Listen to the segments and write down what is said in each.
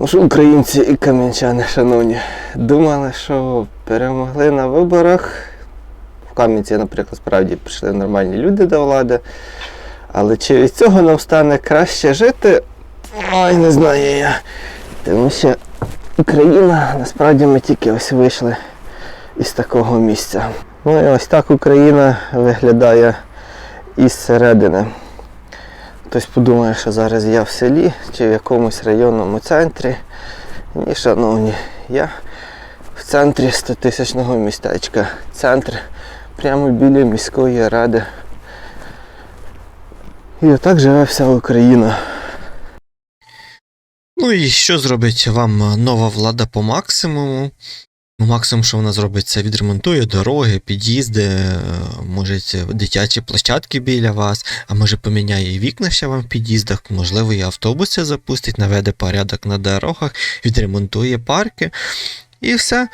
Ну що, українці і кам'янчани, шановні, думали, що перемогли на виборах. В Кам'янці, наприклад, справді прийшли нормальні люди до влади. Але чи від цього нам стане краще жити? Ой, не знаю я. Тому що Україна, насправді ми тільки ось вийшли із такого місця. Ну і ось так Україна виглядає із середини. Хтось подумає, що зараз я в селі чи в якомусь районному центрі. Ні, шановні, я в центрі 100-тисячного містечка. Центр прямо біля міської ради. І отак живе вся Україна. Ну і що зробить вам нова влада по максимуму? Ну, Максимум, що вона зробить, це відремонтує дороги, під'їзди, е, може дитячі площадки біля вас, а може поміняє вікна ще вам в під'їздах, можливо, і автобуси запустить, наведе порядок на дорогах, відремонтує парки і все.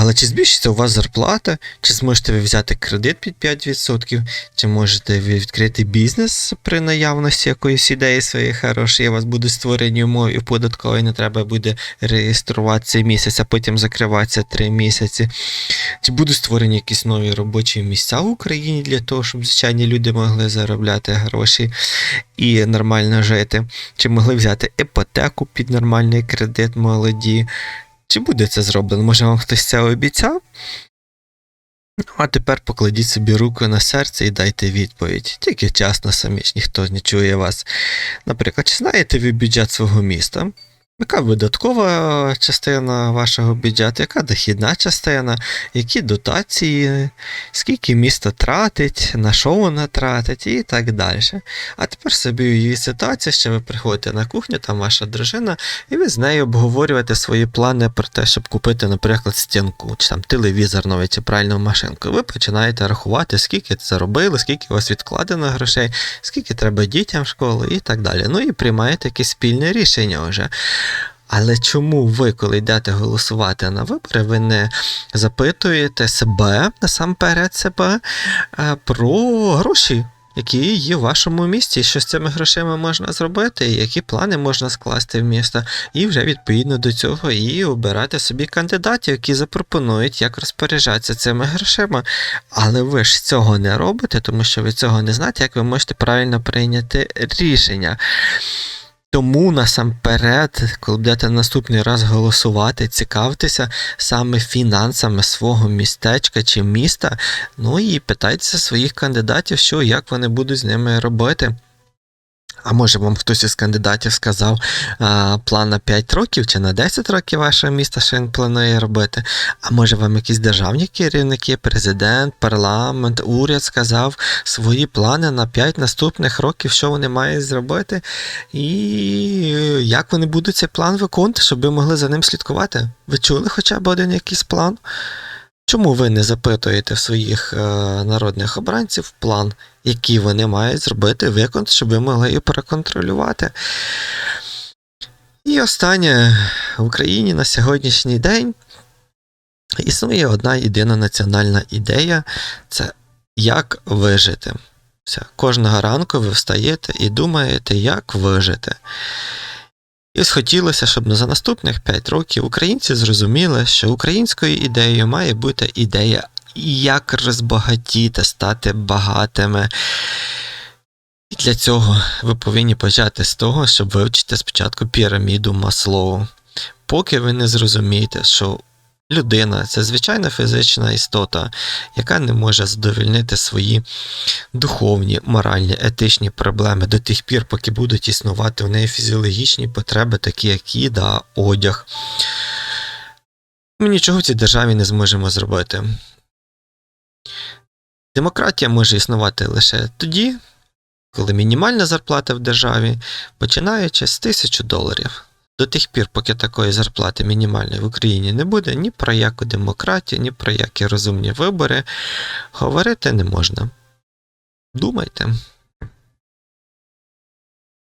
Але чи збільшиться у вас зарплата, чи зможете ви взяти кредит під 5%, чи можете ви відкрити бізнес при наявності якоїсь ідеї своєї хорошої, у вас будуть створені умови і податкові, не треба буде реєструватися місяць, а потім закриватися 3 місяці. Чи будуть створені якісь нові робочі місця в Україні для того, щоб звичайні люди могли заробляти гроші і нормально жити? Чи могли взяти іпотеку під нормальний кредит молоді? Чи буде це зроблено? Може вам хтось це обіцяв? Ну, а тепер покладіть собі руку на серце і дайте відповідь. Тільки чесно самі ж ніхто не чує вас. Наприклад, чи знаєте ви бюджет свого міста? Яка видаткова частина вашого бюджету, яка дохідна частина, які дотації, скільки місто тратить, на що воно тратить і так далі. А тепер собі уявіть ситуацію, що ви приходите на кухню, там ваша дружина, і ви з нею обговорюєте свої плани про те, щоб купити, наприклад, стінку, чи там телевізор новий, чи пральну машинку. Ви починаєте рахувати, скільки заробили, скільки у вас відкладено грошей, скільки треба дітям в школу і так далі. Ну і приймаєте якесь спільне рішення вже. Але чому ви, коли йдете голосувати на вибори, ви не запитуєте себе, насамперед себе, е, про гроші, які є в вашому місті, що з цими грошима можна зробити, які плани можна скласти в місто, і вже відповідно до цього і обирати собі кандидатів, які запропонують, як розпоряджатися цими грошима. Але ви ж цього не робите, тому що ви цього не знаєте, як ви можете правильно прийняти рішення. Тому насамперед, коли будете наступний раз голосувати, цікавтеся саме фінансами свого містечка чи міста, ну і питайтеся своїх кандидатів, що як вони будуть з ними робити. А може вам хтось із кандидатів сказав а, план на 5 років чи на 10 років вашого міста, що він планує робити? А може вам якісь державні керівники, президент, парламент, уряд сказав свої плани на 5 наступних років, що вони мають зробити, і як вони будуть цей план виконувати, щоб ви могли за ним слідкувати? Ви чули хоча б один якийсь план? Чому ви не запитуєте своїх е, народних обранців план, який вони мають зробити, виконати, щоб ви могли і проконтролювати? І останнє в Україні на сьогоднішній день існує одна єдина національна ідея це як вижити. Все. Кожного ранку ви встаєте і думаєте, як вижити. І схотілося, хотілося, щоб за наступних 5 років українці зрозуміли, що українською ідеєю має бути ідея, як розбагатіти, стати багатими. І для цього ви повинні почати з того, щоб вивчити спочатку піраміду Маслоу. Поки ви не зрозумієте, що людина це звичайна фізична істота, яка не може задовольнити свої духовні, моральні, етичні проблеми до тих пір, поки будуть існувати в неї фізіологічні потреби, такі як їда, одяг. Ми нічого в цій державі не зможемо зробити. Демократія може існувати лише тоді, коли мінімальна зарплата в державі починаючи з 1000 доларів. До тих пір, поки такої зарплати мінімальної в Україні не буде, ні про яку демократію, ні про які розумні вибори говорити не можна. Думайте.